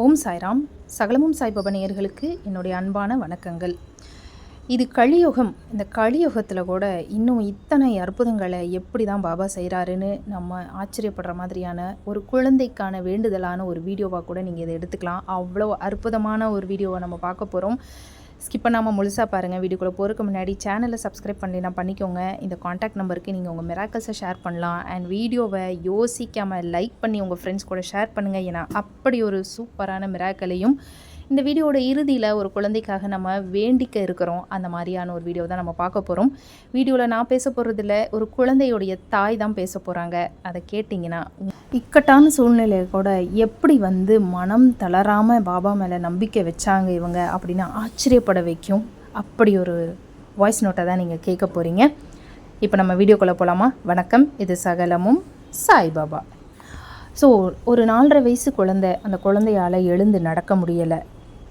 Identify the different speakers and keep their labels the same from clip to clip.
Speaker 1: ஓம் சாய்ராம். சகலமும் சாய்பாபா நேயர்களுக்கு என்னுடைய அன்பான வணக்கங்கள். இது கலியுகம். இந்த கலியுகத்தில் கூட இன்னும் இத்தனை அற்புதங்களை எப்படி தான் பாபா செய்கிறாருன்னு நம்ம ஆச்சரியப்படுற மாதிரியான ஒரு குழந்தைக்கான வேண்டுதலான ஒரு வீடியோவாக கூட நீங்கள் இதை எடுத்துக்கலாம். அவ்வளோ அற்புதமான ஒரு வீடியோவை நம்ம பார்க்க போகிறோம் ஸ்கிப் பண்ணாமல் முழுசாக பாருங்கள் வீடியோக்குள்ளே போகிறதுக்கு முன்னாடி சேனலை சப்ஸ்கிரைப் பண்ணலைன்னா பண்ணிக்கோங்க. இந்த காண்டாக்ட் நம்பருக்கு நீங்கள் உங்கள் மிராக்கல்ஸை ஷேர் பண்ணலாம். அண்ட் வீடியோவை யோசிக்காமல் லைக் பண்ணி உங்கள் ஃப்ரெண்ட்ஸ் கூட ஷேர் பண்ணுங்கள் ஏன்னா அப்படி ஒரு சூப்பரான மிராக்கலையும் இந்த வீடியோட இறுதியில் ஒரு குழந்தைக்காக நம்ம வேண்டிக்க இருக்கிறோம். அந்த மாதிரியான ஒரு வீடியோ தான் நம்ம பார்க்க போகிறோம் வீடியோவில் நான் பேச போகிறதில்ல ஒரு குழந்தையுடைய தாய் தான் பேச போகிறாங்க அதை கேட்டிங்கன்னா இக்கட்டான சூழ்நிலையை கூட எப்படி வந்து மனம் தளராமல் பாபா மேலே நம்பிக்கை வச்சாங்க இவங்க அப்படின்னு ஆச்சரியப்பட வைக்கும். அப்படி ஒரு வாய்ஸ் நோட்டை தான் நீங்கள் கேட்க போகிறீங்க இப்போ நம்ம வீடியோக்குள்ளே போகலாமா வணக்கம். இது சகலமும் சாய்பாபா ஸோ ஒரு நாலரை வயசு குழந்தை அந்த குழந்தையால் எழுந்து நடக்க முடியலை.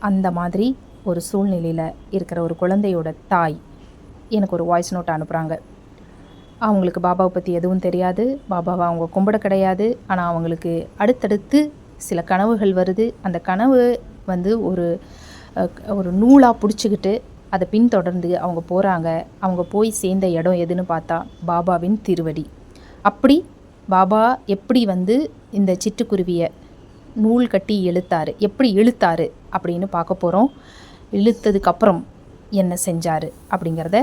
Speaker 1: அந்த மாதிரி ஒரு சூழ்நிலையில் இருக்கிற ஒரு குழந்தையோட தாய் எனக்கு ஒரு வாய்ஸ் நோட் அனுப்புகிறாங்க அவங்களுக்கு பாபாவை பற்றி எதுவும் தெரியாது. பாபாவை அவங்க கும்பிட கிடையாது. ஆனால் அவங்களுக்கு அடுத்தடுத்து சில கனவுகள் வருது. அந்த கனவு வந்து ஒரு ஒரு நூலாக பிடிச்சிக்கிட்டு அதை பின்தொடர்ந்து அவங்க போகிறாங்க அவங்க போய் சேர்ந்த இடம் எதுன்னு பார்த்தா பாபாவின் திருவடி. அப்படி பாபா எப்படி வந்து இந்த சிட்டுக்குருவியை நூல் கட்டி இழுத்தாரு எப்படி இழுத்தாரு அப்படின்னு பார்க்க போகிறோம் இழுத்ததுக்கப்புறம் என்ன செஞ்சார் அப்படிங்கிறத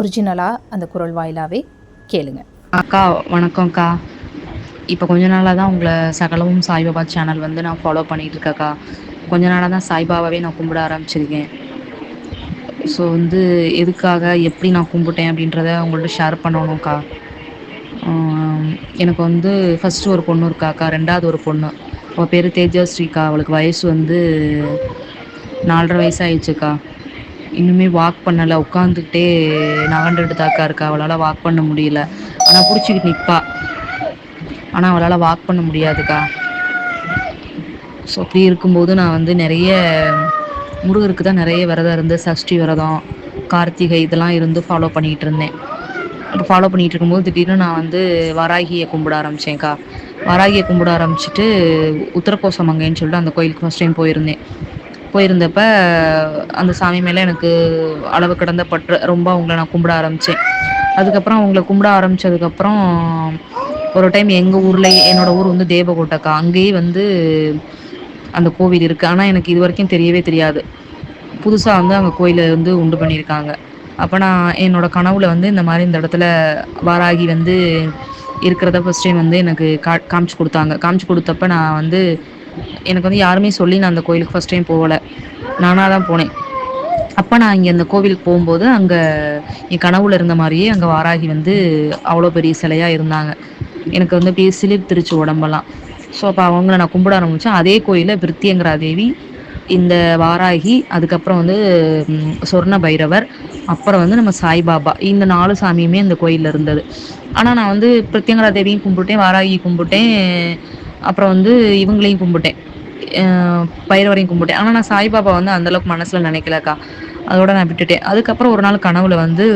Speaker 1: ஒரிஜினலாக அந்த குரல் வாயிலாகவே கேளுங்க.
Speaker 2: அக்கா வணக்கம்க்கா. இப்போ கொஞ்ச நாளாக தான் உங்களை சகலமும் சாய்பாபா சேனல் வந்து நான் ஃபாலோ பண்ணிகிட்டு இருக்கேக்கா கொஞ்ச நாளாக தான் சாய்பாபாவே நான் கும்பிட ஆரம்பிச்சிருக்கேன். ஸோ வந்து எதுக்காக எப்படி நான் கும்பிட்டேன் அப்படின்றத உங்கள்ட்ட ஷேர் பண்ணணும்க்கா. எனக்கு வந்து ஃபஸ்ட்டு ஒரு பொண்ணு இருக்காக்கா ரெண்டாவது ஒரு பொண்ணு. அவள் பேர் தேஜஸ்ரீக்கா அவளுக்கு வயசு வந்து நாலரை வயசு ஆயிடுச்சுக்கா இன்னுமே வாக் பண்ணலை. உட்காந்துக்கிட்டே நகண்டுட்டு தாக்கா இருக்கா. அவளால் வாக் பண்ண முடியல. ஆனால் பிடிச்சிக்கிட்டு நிற்பா ஆனால் அவளால் வாக் பண்ண முடியாதுக்கா ஸோ அப்படி இருக்கும்போது நான் வந்து நிறைய முருகருக்கு தான் நிறைய விரதம் இருந்து சஷ்டி விரதம் கார்த்திகை இதெல்லாம் இருந்து ஃபாலோ பண்ணிகிட்டு இருந்தேன். அப்போ ஃபாலோ பண்ணிகிட்டு இருக்கும்போது திடீர்னு நான் வந்து வராகியை கும்பிட ஆரம்பித்தேன்க்கா வராகியை கும்பிட ஆரம்பிச்சிட்டு உத்தரகோசமங்கைன்னு சொல்லிட்டு அந்த கோயிலுக்கு ஃபஸ்ட் டைம் போயிருந்தேன். போயிருந்தப்ப அந்த சாமி மேலே எனக்கு அளவு கடந்த பற்று ரொம்ப அவங்கள நான் கும்பிட ஆரம்பித்தேன் அதுக்கப்புறம் அவங்கள கும்பிட ஆரம்பித்ததுக்கப்புறம் ஒரு டைம் எங்கள் ஊர்லேயே என்னோட ஊர் வந்து தேவகோட்டைக்கா. அங்கேயே வந்து அந்த கோவில் இருக்குது ஆனால் எனக்கு இது வரைக்கும் தெரியவே தெரியாது. புதுசாக வந்து அங்கே கோயிலை வந்து உண்டு பண்ணியிருக்காங்க. அப்போ நான் என்னோட கனவுல வந்து இந்த மாதிரி இந்த இடத்துல வாராகி வந்து இருக்கிறத ஃபஸ்ட் டைம் வந்து எனக்கு கா காமிச்சு கொடுத்தாங்க. காமிச்சு கொடுத்தப்ப நான் வந்து எனக்கு வந்து யாருமே சொல்லி நான் அந்த கோயிலுக்கு ஃபஸ்ட் டைம் போகலை. நானாக தான் போனேன். அப்போ நான் இங்கே அந்த கோவிலுக்கு போகும்போது அங்கே என் கனவுல இருந்த மாதிரியே அங்கே வாராகி வந்து அவ்வளோ பெரிய சிலையாக இருந்தாங்க. எனக்கு வந்து அப்படியே சிலிர்த்துருச்சு உடம்பெல்லாம். ஸோ அப்போ அவங்கள நான் கும்பிட ஆரம்பித்தேன் அதே கோயிலில் பிருத்தியங்கரா தேவி இந்த வாராகி அதுக்கப்புறம் வந்து சொர்ண பைரவர் அப்புறம் வந்து நம்ம சாய்பாபா. இந்த நாலு சாமியுமே இந்த கோயிலில் இருந்தது. ஆனால் நான் வந்து பிரத்யங்கரா தேவியும் கும்பிட்டேன் வாராகி கும்பிட்டேன் அப்புறம் வந்து இவங்களையும் கும்பிட்டேன். பைரவரையும் கும்பிட்டேன். ஆனால் நான் சாய்பாபா வந்து அந்தளவுக்கு மனசில் நினைக்கலக்கா. அதோட நான் விட்டுட்டேன். அதுக்கப்புறம் ஒரு நாள் கனவுல வந்து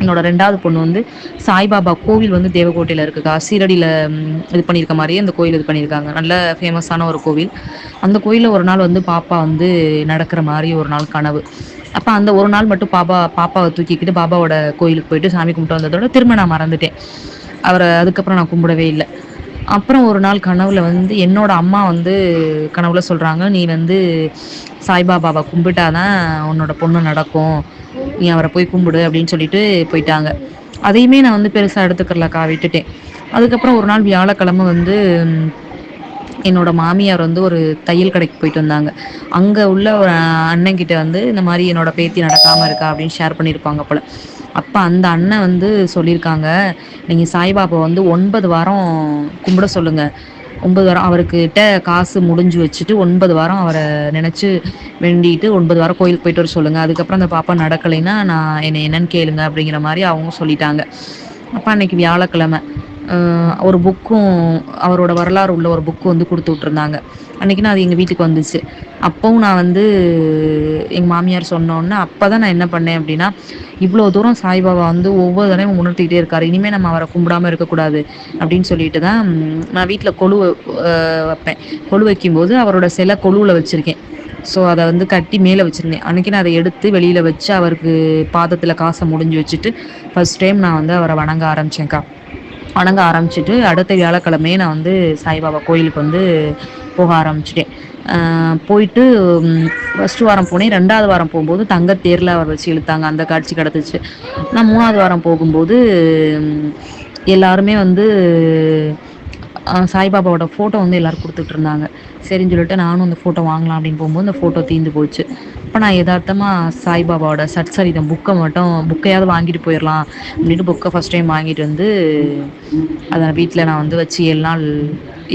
Speaker 2: என்னோட ரெண்டாவது பொண்ணு வந்து சாய்பாபா கோவில் வந்து தேவகோட்டையில் இருக்குக்கா. சீரடியில் இது பண்ணியிருக்க மாதிரியே அந்த கோயில் இது பண்ணியிருக்காங்க. நல்ல ஃபேமஸான ஒரு கோவில். அந்த கோயிலில் ஒரு நாள் வந்து பாப்பா வந்து நடக்கிற மாதிரி ஒரு நாள் கனவு. அப்போ அந்த ஒரு நாள் மட்டும் பாப்பா பாப்பாவை தூக்கிக்கிட்டு பாபாவோட கோயிலுக்கு போயிட்டு சாமி கும்பிட்டு வந்ததோட திரும்ப நான் மறந்துட்டேன். அவரை அதுக்கப்புறம் நான் கும்பிடவே இல்லை. அப்புறம் ஒரு நாள் கனவுல வந்து என்னோட அம்மா வந்து கனவுல சொல்றாங்க நீ வந்து சாய்பாபாவை கும்பிட்டாதான் உன்னோட பொண்ணு நடக்கும். நீ அவரை போய் கும்பிடு அப்படின்னு சொல்லிட்டு போயிட்டாங்க. அதையுமே நான் வந்து பெருசாக எடுத்துக்கலக்கா விட்டுட்டேன். அதுக்கப்புறம் ஒரு நாள் வியாழக்கிழமை வந்து என்னோட மாமியார் வந்து ஒரு தையல் கடைக்கு போயிட்டு வந்தாங்க. அங்கே உள்ள ஒரு அண்ணன்கிட்ட வந்து இந்த மாதிரி என்னோட பேத்தி நடக்காமல் இருக்கா அப்படின்னு ஷேர் பண்ணியிருப்பாங்க போல். அப்போ அந்த அண்ணன் வந்து சொல்லியிருக்காங்க நீங்கள் சாய்பாபா வந்து ஒன்பது வாரம் கும்பிட சொல்லுங்கள் ஒன்பது வாரம் அவர்கிட்ட காசு முடிஞ்சு வச்சுட்டு ஒன்பது வாரம் அவரை நினச்சி வேண்டிட்டு ஒன்பது வாரம் கோயிலுக்கு போயிட்டு வர சொல்லுங்கள் அதுக்கப்புறம் அந்த பாப்பா நடக்கலைன்னா நான் என்னை என்னன்னு கேளுங்க அப்படிங்கிற மாதிரி அவங்க சொல்லிட்டாங்க. அப்போ அன்னைக்கு வியாழக்கிழமை. ஒரு புக்கும் அவரோட வரலாறு உள்ள ஒரு புக்கு வந்து கொடுத்து விட்ருந்தாங்க அன்னைக்கு நான் அது எங்கள் வீட்டுக்கு வந்துச்சு. அப்போவும் நான் வந்து எங்கள் மாமியார் சொன்னோன்னே அப்போ தான் நான் என்ன பண்ணேன் அப்படின்னா இவ்வளோ தூரம் சாய்பாபா வந்து ஒவ்வொரு தடவையும் உணர்த்திக்கிட்டே இருக்காரு. இனிமேல் நம்ம அவரை கும்பிடாமல் இருக்கக்கூடாது அப்படின்னு சொல்லிட்டுதான் நான் வீட்டில் கொழு வைப்பேன். கொழு வைக்கும்போது அவரோட சில கொழுவில் வச்சுருக்கேன். ஸோ அதை வந்து கட்டி மேலே வச்சுருந்தேன். அன்றைக்கி நான் அதை எடுத்து வெளியில் வச்சு அவருக்கு பாதத்தில் காசை முடிஞ்சு வச்சுட்டு ஃபஸ்ட் டைம் நான் வந்து அவரை வணங்க ஆரம்பித்தேன்க்கா வணங்க ஆரம்பிச்சுட்டு அடுத்த வியாழக்கிழமையே நான் வந்து சாய்பாபா கோயிலுக்கு வந்து போக ஆரம்பிச்சிட்டேன். போயிட்டு ஃபஸ்ட்டு வாரம் போனேன். ரெண்டாவது வாரம் போகும்போது தங்க தேரில் அவர் வச்சு இழுத்தாங்க அந்த காட்சி கிடச்சிச்சு. நான் மூணாவது வாரம் போகும்போது எல்லாருமே வந்து சாய்பாபாவோட ஃபோட்டோ வந்து எல்லோரும் கொடுத்துட்ருந்தாங்க. சரின்னு சொல்லிட்டு நானும் அந்த ஃபோட்டோ வாங்கலாம் அப்படின்னு போகும்போது அந்த ஃபோட்டோ தீர்ந்து போச்சு. அப்போ நான் எதார்த்தமாக சாய்பாபாவோட சட்சரிதம் புக்கை மட்டும் புக்கையாவது வாங்கிட்டு போயிடலாம் அப்படின்ட்டு புக்கை ஃபஸ்ட் டைம் வாங்கிட்டு வந்து அதை வீட்டில் நான் வந்து வச்சு ஏழு நாள்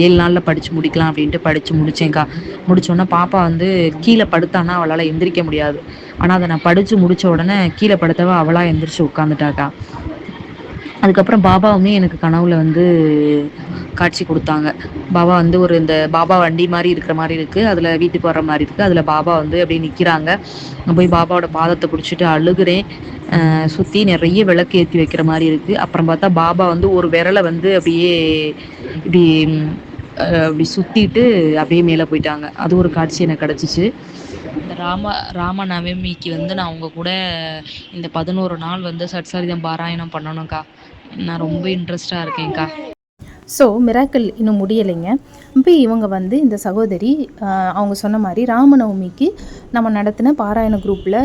Speaker 2: ஏழு நாளில் படித்து முடிக்கலாம் அப்படின்ட்டு படித்து முடித்தேன்க்கா முடித்தோடனே பாப்பா வந்து கீழே படுத்தான்னா அவளால் எந்திரிக்க முடியாது. ஆனால் அதை நான் படித்து முடித்த உடனே கீழே படுத்தவ அவளாக எந்திரிச்சு உட்காந்துட்டாக்கா அதுக்கப்புறம் பாபாவுமே எனக்கு கனவுல வந்து காட்சி கொடுத்தாங்க. பாபா வந்து ஒரு இந்த பாபா வண்டி மாதிரி இருக்கிற மாதிரி இருக்குது அதில் வீட்டுக்கு வர்ற மாதிரி இருக்குது அதில் பாபா வந்து அப்படியே நிற்கிறாங்க போய் பாபாவோட பாதத்தை பிடிச்சிட்டு அழுகுறேன். சுற்றி நிறைய விளக்கு ஏற்றி வைக்கிற மாதிரி இருக்குது அப்புறம் பார்த்தா பாபா வந்து ஒரு விரலை வந்து அப்படியே இப்படி அப்படி சுற்றிட்டு அப்படியே மேலே போயிட்டாங்க. அது ஒரு காட்சி எனக்கு கிடைச்சிச்சு. இந்த ராம ராம நவமிக்கு வந்து நான் அவங்க கூட இந்த பதினோரு நாள் வந்து சட்சரிதம் பாராயணம் பண்ணணும்க்கா. நான் ரொம்ப இன்ட்ரெஸ்டாக இருக்கேன்க்கா
Speaker 1: ஸோ மிராக்கள் இன்னும் முடியலைங்க. இப்போ இவங்க வந்து இந்த சகோதரி அவங்க சொன்ன மாதிரி ராமநவமிக்கு நம்ம நடத்தின பாராயண குரூப்பில்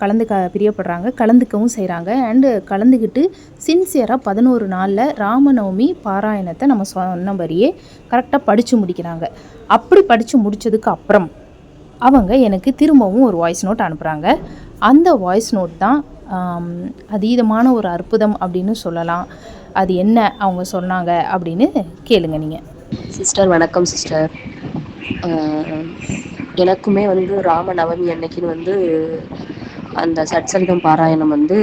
Speaker 1: கலந்துக்க பிரியப்படுறாங்க கலந்துக்கவும் செய்கிறாங்க அண்டு கலந்துக்கிட்டு சின்சியராக பதினோரு நாளில் ராமநவமி பாராயணத்தை நம்ம சொன்னபடியே கரெக்டாக படித்து முடிக்கிறாங்க. அப்படி படித்து முடித்ததுக்கு அப்புறம் அவங்க எனக்கு திரும்பவும் ஒரு வாய்ஸ் நோட் அனுப்புகிறாங்க அந்த வாய்ஸ் நோட் தான் அதீதமான ஒரு அற்புதம் அப்படின்னு சொல்லலாம். அது என்ன அவங்க சொன்னாங்க அப்படின்னு கேளுங்க நீங்கள்
Speaker 3: சிஸ்டர் வணக்கம் சிஸ்டர். எனக்குமே வந்து ராம நவமி அன்னைக்குன்னு வந்து அந்த சட்சரிதம் பாராயணம் வந்து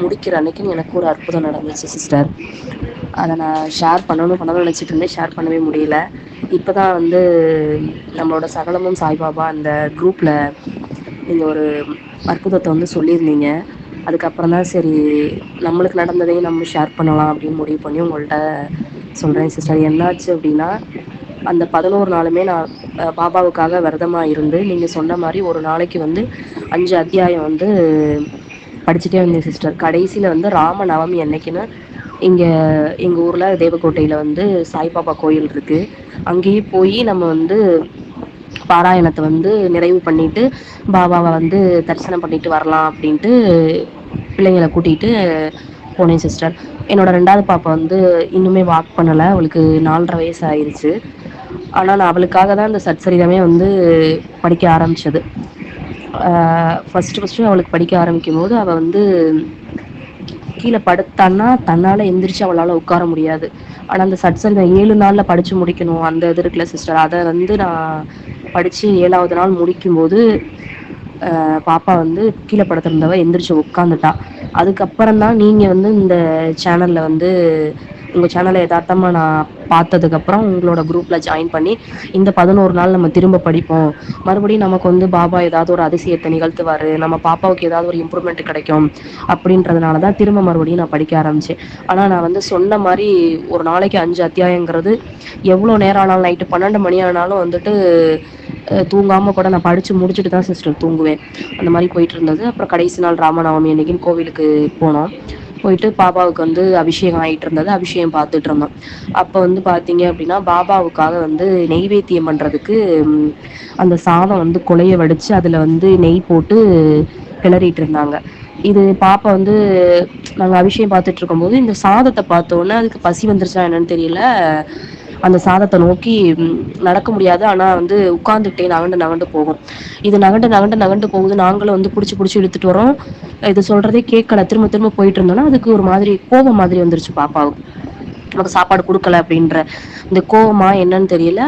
Speaker 3: முடிக்கிற அன்னைக்குன்னு எனக்கு ஒரு அற்புதம் நடந்துச்சு சிஸ்டர். அதை நான் ஷேர் பண்ணணும் பண்ணணும்னு நினச்சிட்டு இருந்தேன். ஷேர் பண்ணவே முடியல. இப்போ தான் வந்து நம்மளோட சகலமும் சாய்பாபா அந்த குரூப்பில் நீங்கள் ஒரு அற்புதத்தை வந்து சொல்லியிருந்தீங்க. அதுக்கப்புறம் தான் சரி நம்மளுக்கு நடந்ததையும் நம்ம ஷேர் பண்ணலாம் அப்படின்னு முடிவு பண்ணி உங்கள்கிட்ட சொல்கிறேன் சிஸ்டர் என்னாச்சு அப்படின்னா அந்த பதினோரு நாளுமே நான் பாபாவுக்காக விரதமாக இருந்து நீங்கள் சொன்ன மாதிரி ஒரு நாளைக்கு வந்து அஞ்சு அத்தியாயம் வந்து படிச்சுட்டே வந்தேன் சிஸ்டர் கடைசியில் வந்து ராம நவமி என்னைக்குன்னு இங்கே எங்கள் ஊரில் தேவக்கோட்டையில் வந்து சாய்பாபா கோயில் இருக்குது அங்கேயே போய் நம்ம வந்து பாராயணத்தை வந்து நிறைவு பண்ணிட்டு பாபாவை வந்து தரிசனம் பண்ணிட்டு வரலாம் அப்படின்ட்டு பிள்ளைங்களை கூட்டிகிட்டு போனேன் சிஸ்டர் என்னோட ரெண்டாவது பாப்பா வந்து இன்னுமே வாக் பண்ணலை. அவளுக்கு நாலரை வயசு ஆயிடுச்சு ஆனால் நான் அவளுக்காக தான் இந்த சத்சரிதமே வந்து படிக்க ஆரம்பித்தது ஃபஸ்ட்டு ஃபஸ்ட்டு அவளுக்கு படிக்க ஆரம்பிக்கும் போது அவள் வந்து கீழே படுத்தான்னா தன்னால் எந்திரிச்சு அவளால் உட்கார முடியாது. ஆனால் அந்த சட்சரிதம் ஏழு நாளில் படித்து முடிக்கணும். அந்த இது இருக்குல்ல சிஸ்டர் அதை வந்து நான் படித்து ஏழாவது நாள் முடிக்கும்போது பாப்பா வந்து கீழே படுத்திருந்தவ எந்திரிச்சு உட்காந்துட்டா அதுக்கப்புறம் தான் நீங்கள் வந்து இந்த சேனலில் வந்து உங்கள் சேனலை யதார்த்தமாக நான் பார்த்ததுக்கப்புறம் உங்களோட குரூப்பில் ஜாயின் பண்ணி இந்த பதினோரு நாள் நம்ம திரும்ப படிப்போம். மறுபடியும் நமக்கு வந்து பாபா ஏதாவது ஒரு அதிசயத்தை நிகழ்த்துவார். நம்ம பாப்பாவுக்கு ஏதாவது ஒரு இம்ப்ரூவ்மெண்ட் கிடைக்கும் அப்படின்றதுனால தான் திரும்ப மறுபடியும் நான் படிக்க ஆரம்பித்தேன் ஆனால் நான் வந்து சொன்ன மாதிரி ஒரு நாளைக்கு அஞ்சு அத்தியாயங்கிறது எவ்வளோ நேரம் ஆனாலும் நைட்டு பன்னெண்டு மணி ஆனாலும் வந்துட்டு தூங்காமல் கூட நான் படித்து முடிச்சுட்டு தான் சிஸ்டர் தூங்குவேன். அந்த மாதிரி போயிட்டு இருந்தது. அப்புறம் கடைசி நாள் ராமநவமி அன்னைக்குன்னு கோவிலுக்கு போனோம். போயிட்டு பாபாவுக்கு வந்து அபிஷேகம் ஆகிட்டு இருந்தது. அபிஷேகம் பார்த்துட்டு இருந்தோம். அப்போ வந்து பார்த்தீங்க அப்படின்னா பாபாவுக்காக வந்து நெய்வேத்தியம் பண்ணுறதுக்கு அந்த சாதம் வந்து குலைய வடித்து அதில் வந்து நெய் போட்டு கிளறிட்டு இருந்தாங்க. இது பாப்பா வந்து நாங்கள் அபிஷேகம் பார்த்துட்டு இருக்கும்போது இந்த சாதத்தை பார்த்தோன்னே அதுக்கு பசி வந்துருச்சா என்னன்னு தெரியல. அந்த சாதத்தை நோக்கி நடக்க முடியாது. ஆனால் வந்து உட்காந்துக்கிட்டே நகண்டு நகண்டு போகும். இது நகண்டு நகண்டு நகண்டு போகுது. நாங்களும் வந்து பிடிச்சி பிடிச்சி இழுத்துட்டு வரோம். இது சொல்றதே கேட்கல. திரும்ப திரும்ப போயிட்டு இருந்தோம்னா அதுக்கு ஒரு மாதிரி கோபம் மாதிரி வந்துருச்சு பாப்பாவுக்கு. நமக்கு சாப்பாடு கொடுக்கல அப்படின்ற இந்த கோவமா என்னன்னு தெரியல.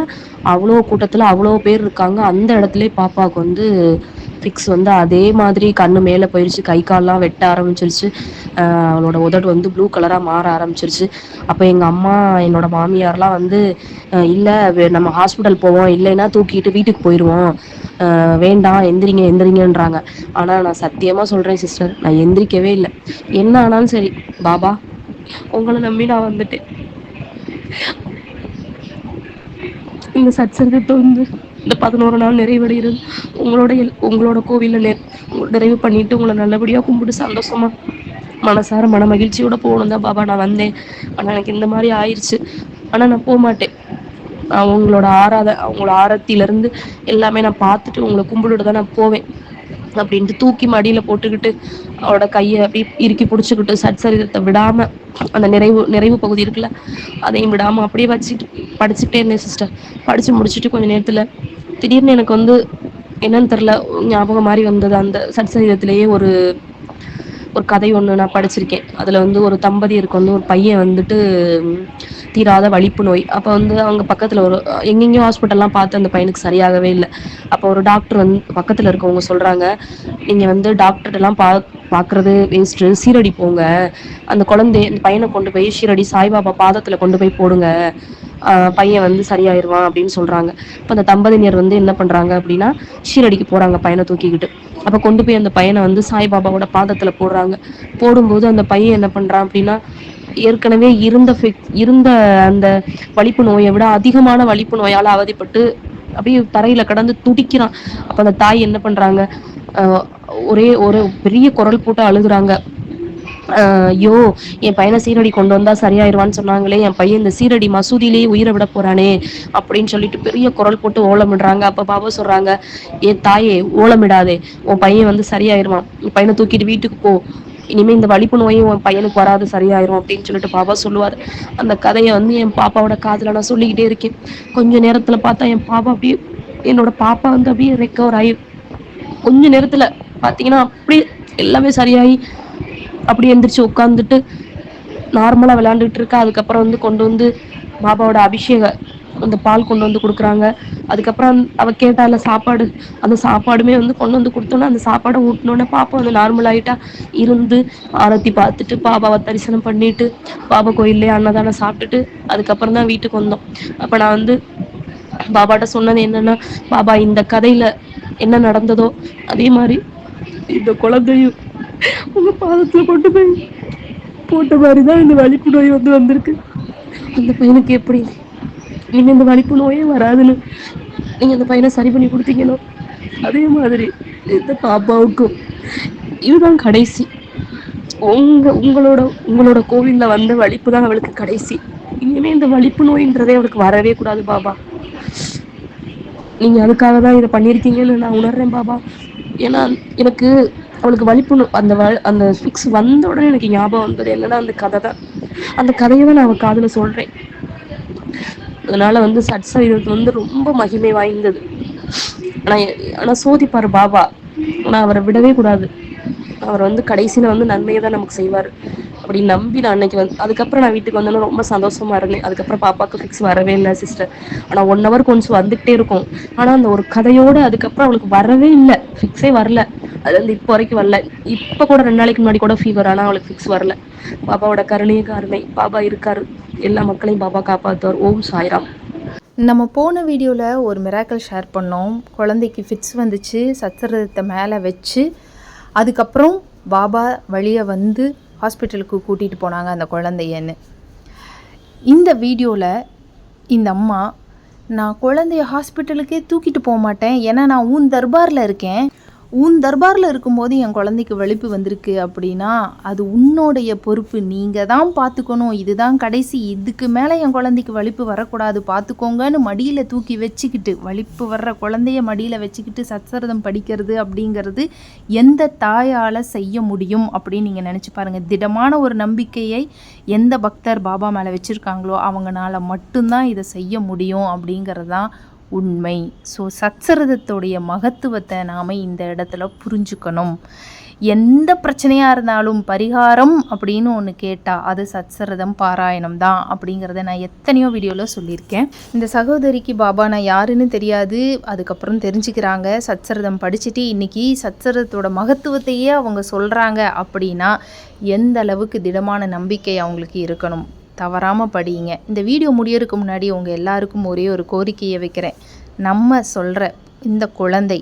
Speaker 3: அவ்வளோ கூட்டத்தில் அவ்வளோ பேர் இருக்காங்க. அந்த இடத்துல பாப்பாவுக்கு வந்து ஃபிக்ஸ் வந்து அதே மாதிரி கண்ணு மேலே போயிடுச்சு கை கால்லாம் வெட்ட ஆரம்பிச்சிருச்சு. அவளோட உதடு வந்து ப்ளூ கலராக மாற ஆரம்பிச்சிருச்சு. அப்போ எங்கள் அம்மா என்னோட மாமியார்லாம் வந்து இல்லை நம்ம ஹாஸ்பிட்டல் போவோம். இல்லைன்னா தூக்கிட்டு வீட்டுக்கு போயிடுவோம் வேண்டாம் எந்திரிங்க எந்திரிங்கன்றாங்க. ஆனால் நான் சத்தியமாக சொல்கிறேன் சிஸ்டர் நான் எந்திரிக்கவே இல்லை. என்ன ஆனாலும் சரி பாபா உங்களை நம்பி நான் வந்துட்டேன். இந்த சத்சங்கத்தை வந்து இந்த பதினோரு நாள் நிறைவடைகிறது. உங்களோட எல்- உங்களோட கோவிலில் நெ நிறைவு பண்ணிட்டு உங்களை நல்லபடியாக கும்பிட்டு சந்தோஷமா மனசார மன மகிழ்ச்சியோட போகணும் தான் பாபா. நான் வந்தேன். ஆனால் எனக்கு இந்த மாதிரி ஆயிடுச்சு ஆனால் நான் போக மாட்டேன். நான் உங்களோட ஆராத அவங்களோட ஆரத்தியிலேருந்து எல்லாமே நான் பார்த்துட்டு உங்களை கும்பிட்டுட்டு தான் நான் போவேன். அப்படின்ட்டு தூக்கி மடியில போட்டுக்கிட்டு அவளோட கையை அப்படி இறுக்கி பிடிச்சிக்கிட்டு சச்சரிதத்தை விடாம அந்த நிறைவு நிறைவு பகுதி இருக்குல்ல அதையும் விடாம அப்படியே வச்சுட்டு படிச்சுக்கிட்டே இருந்தேன் சிஸ்டர் படிச்சு முடிச்சுட்டு கொஞ்ச நேரத்துல திடீர்னு எனக்கு வந்து என்னன்னு தெரியல ஞாபகம் மாதிரி வந்தது அந்த சச்சரிதத்திலேயே ஒரு ஒரு கதை ஒன்று நான் படிச்சிருக்கேன். அதில் வந்து ஒரு தம்பதியருக்கு வந்து ஒரு பையன் வந்துட்டு தீராத வலிப்பு நோய். அப்போ வந்து அவங்க பக்கத்தில் ஒரு எங்கெங்கேயும் ஹாஸ்பிட்டல்லாம் பார்த்து அந்த பையனுக்கு சரியாகவே இல்லை. அப்போ ஒரு டாக்டர் வந்து பக்கத்தில் இருக்கவங்க சொல்கிறாங்க நீங்கள் வந்து டாக்டர்கிட்டலாம் பா பார்க்குறது வேஸ்ட்டு சீரடி போங்க. அந்த குழந்தைய அந்த பையனை கொண்டு போய் ஷீரடி சாய்பாபா பாதத்தில் கொண்டு போய் போடுங்க. பையன் வந்து சரியாயிருவான் அப்படின்னு சொல்றாங்க. இப்போ அந்த தம்பதியினர் வந்து என்ன பண்றாங்க அப்படின்னா ஷீரடிக்கு போறாங்க பையனை தூக்கிக்கிட்டு. அப்ப கொண்டு போய் அந்த பையனை வந்து சாய்பாபாவோட பாதத்துல போடுறாங்க. போடும்போது அந்த பையன் என்ன பண்றான் அப்படின்னா ஏற்கனவே இருந்த இருந்த அந்த வலிப்பு நோயை விட அதிகமான வலிப்பு நோயால அவதிப்பட்டு அப்படியே தரையில கடந்து துடிக்கிறான். அப்ப அந்த தாய் என்ன பண்றாங்க? ஒரே ஒரு பெரிய குரல் போட்டு அழுகுறாங்க. ஐயோ என் பையனை சீரடி கொண்டு வந்தா சரியாயிருவான்னு சொன்னாங்களே என் பையன் இந்த சீரடி மசூதியிலேயே உயிரை விட போறானே அப்படின்னு சொல்லிட்டு பெரிய குரல் போட்டு ஓலமிடுறாங்க. அப்ப பாபா சொல்றாங்க என் தாயே ஓலமிடாதே உன் பையன் வந்து சரியாயிருவான். என் பையனை தூக்கிட்டு வீட்டுக்கு போ. இனிமே இந்த வலிப்பு நோயும் உன் பையனுக்கு வராது சரியாயிரும் அப்படின்னு சொல்லிட்டு பாபா சொல்லுவார். அந்த கதையை வந்து என் பாப்பாவோட காதுல நான் சொல்லிக்கிட்டே இருக்கேன். கொஞ்ச நேரத்துல பார்த்தா என் பாப்பா அப்படியே என்னோட பாப்பா வந்து அப்படியே ரெக்கவர் ஆகி கொஞ்ச நேரத்துல பாத்தீங்கன்னா அப்படியே எல்லாமே சரியாகி அப்படி எந்திரிச்சு உட்காந்துட்டு நார்மலா விளையாண்டுட்டு இருக்கா. அதுக்கப்புறம் வந்து கொண்டு வந்து பாபாவோட அபிஷேக அந்த பால் கொண்டு வந்து கொடுக்குறாங்க. அதுக்கப்புறம் அவ கேட்டால சாப்பாடு அந்த சாப்பாடுமே வந்து கொண்டு வந்து கொடுத்தோன்னே அந்த சாப்பாடை ஊட்டினோடனே பாப்பா வந்து நார்மல் ஆயிட்டா இருந்து ஆரத்தி பார்த்துட்டு பாபாவை தரிசனம் பண்ணிட்டு பாபா கோயிலே அன்னதானம் சாப்பிட்டுட்டு அதுக்கப்புறம் தான் வீட்டுக்கு வந்தோம். அப்ப நான் வந்து பாபாட்ட சொன்னது என்னன்னா பாபா இந்த கதையில என்ன நடந்ததோ அதே மாதிரி இந்த குழந்தையும் உங்க பாதத்துல கொண்டு போய் போட்ட மாதிரி தான் இந்த வலிப்பு நோய் வந்து வந்திருக்கு. அந்த பையனுக்கு எப்படி? நீங்க இந்த வலிப்பு நோயே வராதுன்னு நீங்க அந்த பையனை சரி பண்ணி கொடுத்தீங்களோ? அதே மாதிரி இந்த பாப்பாவுக்கும் இதுதான் கடைசி. உங்க உங்களோட உங்களோட கோவில்ல வந்த வலிப்பு தான் அவளுக்கு கடைசி. இனிமே இந்த வலிப்பு நோயின்றதே அவளுக்கு வரவே கூடாது பாபா. நீங்க அதுக்காக தான் இதை பண்ணியிருக்கீங்கன்னு நான் உணர்றேன் பாபா. ஏன்னா எனக்கு அவளுக்கு வலிப்பு அந்த வ- அந்த ஃபிக்ஸ் வந்த உடனே எனக்கு ஞாபகம் வந்தது என்னன்னா அந்த கதை தான். அந்த கதையை தான் நான் அவள் காதில் சொல்றேன். அதனால வந்து சட்சரிதத்து வந்து ரொம்ப மகிமை வாய்ந்தது. ஆனால் ஆனால் சோதிப்பார் பாபா. ஆனால் அவரை விடவே கூடாது. அவர் வந்து கடைசியில் வந்து நன்மையை தான் நமக்கு செய்வார். அப்படி நம்பி நான் அன்னைக்கு வந்து அதுக்கப்புறம் நான் வீட்டுக்கு வந்தோன்னே ரொம்ப சந்தோஷமா இருந்தேன். அதுக்கப்புறம் பாப்பாவுக்கு ஃபிக்ஸ் வரவே இல்லை சிஸ்டர் ஆனால் ஒன் ஹவர் கொஞ்சம் வந்துகிட்டே இருக்கும். ஆனால் அந்த ஒரு கதையோடு அதுக்கப்புறம் அவளுக்கு வரவே இல்லை. ஃபிக்ஸே வரல. அது வந்து இப்போ வரைக்கும் வரல. இப்போ கூட ரெண்டு நாளைக்கு முன்னாடி கூட ஃபீவர் ஆனா அவளுக்கு ஃபிக்ஸ் வரல. பாபாவோட கருணையே காரணை. பாபா இருக்காரு. எல்லா மக்களையும் பாபா காப்பாத்துவார். ஓம் சாய்ராம்.
Speaker 1: நம்ம போன வீடியோவில் ஒரு மிராக்கல் ஷேர் பண்ணோம். குழந்தைக்கு ஃபிட்ஸ் வந்துச்சு. சத்திரத்தை மேலே வச்சு அதுக்கப்புறம் பாபா வழியை வந்து ஹாஸ்பிட்டலுக்கு கூட்டிகிட்டு போனாங்க அந்த குழந்தையன்னு. இந்த வீடியோவில் இந்த அம்மா நான் குழந்தைய ஹாஸ்பிட்டலுக்கே தூக்கிட்டு போக மாட்டேன் ஏன்னா நான் உன் தர்பாரில் இருக்கேன். உன் தர்பாரில் இருக்கும்போது என் குழந்தைக்கு வலிப்பு வந்திருக்கு அப்படின்னா அது உன்னோடைய பொறுப்பு. நீங்கள் தான் பார்த்துக்கணும். இதுதான் கடைசி. இதுக்கு மேலே என் குழந்தைக்கு வலிப்பு வரக்கூடாது. பார்த்துக்கோங்கன்னு மடியில் தூக்கி வச்சுக்கிட்டு வலிப்பு வர்ற குழந்தைய மடியில் வச்சுக்கிட்டு சத்சரதம் படிக்கிறது அப்படிங்கிறது எந்த தாயால் செய்ய முடியும் அப்படின்னு நீங்கள் நினச்சி பாருங்கள் திடமான ஒரு நம்பிக்கையை எந்த பக்தர் பாபா மேலே வச்சுருக்காங்களோ அவங்கனால மட்டும்தான் இதை செய்ய முடியும் அப்படிங்கிறது தான் உண்மை. ஸோ சத்சரதத்துடைய மகத்துவத்தை நாம் இந்த இடத்துல புரிஞ்சுக்கணும். எந்த பிரச்சனையாக இருந்தாலும் பரிகாரம் அப்படின்னு ஒன்று கேட்டால் அது சத்சரதம் பாராயணம் தான் அப்படிங்கிறத நான் எத்தனையோ வீடியோவில் சொல்லியிருக்கேன். இந்த சகோதரிக்கு பாபா நான் யாருன்னு தெரியாது. அதுக்கப்புறம் தெரிஞ்சுக்கிறாங்க. சத்சரதம் படிச்சுட்டு இன்றைக்கி சத்சரதத்தோட மகத்துவத்தையே அவங்க சொல்கிறாங்க அப்படின்னா எந்த அளவுக்கு திடமான நம்பிக்கை அவங்களுக்கு இருக்கணும். தவறாமல் படியுங்க இந்த வீடியோ முடியறதுக்கு முன்னாடி உங்கள் எல்லாருக்கும் ஒரே ஒரு கோரிக்கையை வைக்கிறேன். நம்ம சொல்கிற இந்த குழந்தை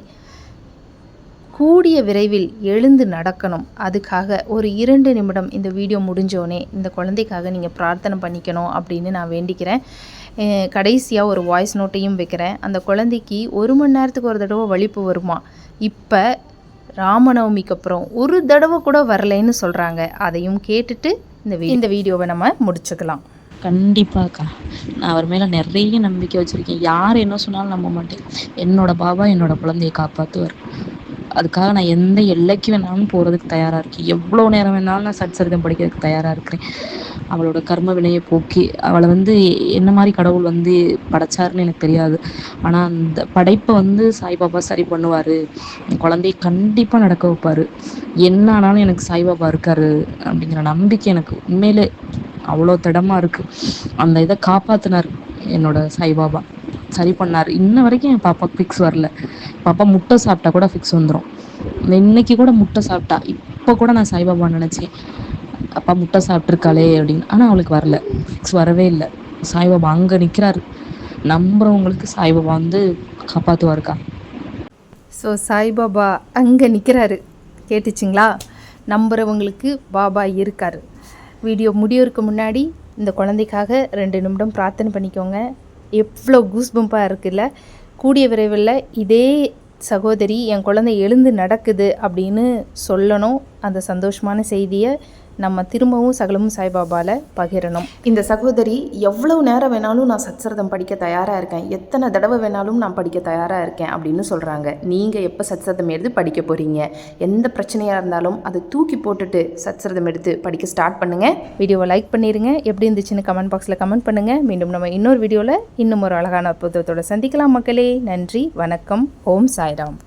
Speaker 1: கூடிய விரைவில் எழுந்து நடக்கணும். அதுக்காக ஒரு இரண்டு நிமிடம் இந்த வீடியோ முடிஞ்சோடனே இந்த குழந்தைக்காக நீங்கள் பிரார்த்தனை பண்ணிக்கணும் அப்படின்னு நான் வேண்டிக்கிறேன். கடைசியாக ஒரு வாய்ஸ் நோட்டையும் வைக்கிறேன். அந்த குழந்தைக்கு ஒரு மணி நேரத்துக்கு ஒரு தடவை வலிப்பு வருமா? இப்போ ராமநவமிக்கு அப்புறம் ஒரு தடவை கூட வரலைன்னு சொல்கிறாங்க அதையும் கேட்டுட்டு இந்த இந்த வீடியோவை நம்ம முடிச்சுக்கலாம்.
Speaker 2: கண்டிப்பாக்கா. நான் அவர் மேலே நிறைய நம்பிக்கை வச்சுருக்கேன். யார் என்ன சொன்னாலும் நம்ப மாட்டேன். என்னோட பாபா என்னோட குழந்தையை காப்பாற்றுவார் அதுக்காக நான் எந்த எல்லைக்கு வேணாலும் போகிறதுக்கு தயாராக இருக்கேன். எவ்வளோ நேரம் வேணாலும் நான் சட்சரிதம் படிக்கிறதுக்கு தயாராக இருக்கிறேன். அவளோட கர்ம வினையை போக்கி அவளை வந்து என்ன மாதிரி கடவுள் வந்து படைச்சாருன்னு எனக்கு தெரியாது. ஆனால் அந்த படைப்பை வந்து சாய்பாபா சரி பண்ணுவார். என் குழந்தைய கண்டிப்பாக நடக்க வைப்பார். என்ன ஆனாலும் எனக்கு சாய்பாபா இருக்காரு அப்படிங்கிற நம்பிக்கை எனக்கு உண்மையிலே அவ்வளோ திடமா இருக்கு. அந்த இதை காப்பாத்தினார் என்னோட சாய்பாபா. சரி பண்ணார். இன்ன வரைக்கும் என் பாப்பா ஃபிக்ஸ் வரல. பாப்பா முட்டை சாப்பிட்டா கூட ஃபிக்ஸ் வந்துடும் இன்னைக்கு கூட முட்டை சாப்பிட்டா. இப்போ கூட நான் சாய்பாபா நினச்சேன். அப்பா முட்டை சாப்பிட்ருக்காளே அப்படின்னு. ஆனால் அவளுக்கு வரல. ஃபிக்ஸ் வரவே இல்லை. சாய்பாபா அங்கே நிற்கிறாரு நம்புறவங்களுக்கு சாய்பாபா வந்து காப்பாற்றுவாருக்கா
Speaker 1: ஸோ சாய்பாபா அங்கே நிற்கிறாரு கேட்டுச்சிங்களா? நம்புறவங்களுக்கு பாபா இருக்கார். வீடியோ முடியறதுக்கு முன்னாடி இந்த குழந்தைக்காக ரெண்டு நிமிடம் பிரார்த்தனை பண்ணிக்கோங்க. எவ்வளோ கூஸ்பம்பாக இருக்குல்ல? கூடிய விரைவில் இதே சகோதரி என் குழந்தை எழுந்து நடக்குது அப்படின்னு சொல்லணும். அந்த சந்தோஷமான செய்தியை நம்ம திரும்பவும் சகலமும் சாய்பாபாவில் பகிரணும். இந்த சகோதரி எவ்வளவு நேரம் வேணாலும் நான் சத்சரதம் படிக்க தயாராக இருக்கேன். எத்தனை தடவை வேணாலும் நான் படிக்க தயாராக இருக்கேன் அப்படின்னு சொல்கிறாங்க நீங்கள் எப்போ சத்சரதம் எடுத்து படிக்க போகிறீங்க எந்த பிரச்சனையாக இருந்தாலும் அதை தூக்கி போட்டுட்டு சத்சரதம் எடுத்து படிக்க ஸ்டார்ட் பண்ணுங்கள் வீடியோவை லைக் பண்ணிடுங்க எப்படி இருந்துச்சுன்னு கமெண்ட் பாக்ஸில் கமெண்ட் பண்ணுங்கள் மீண்டும் நம்ம இன்னொரு வீடியோவில் இன்னும் ஒரு அழகான அற்புதத்தோட சந்திக்கலாம் மக்களே. நன்றி வணக்கம். ஓம் சாய்ராம்.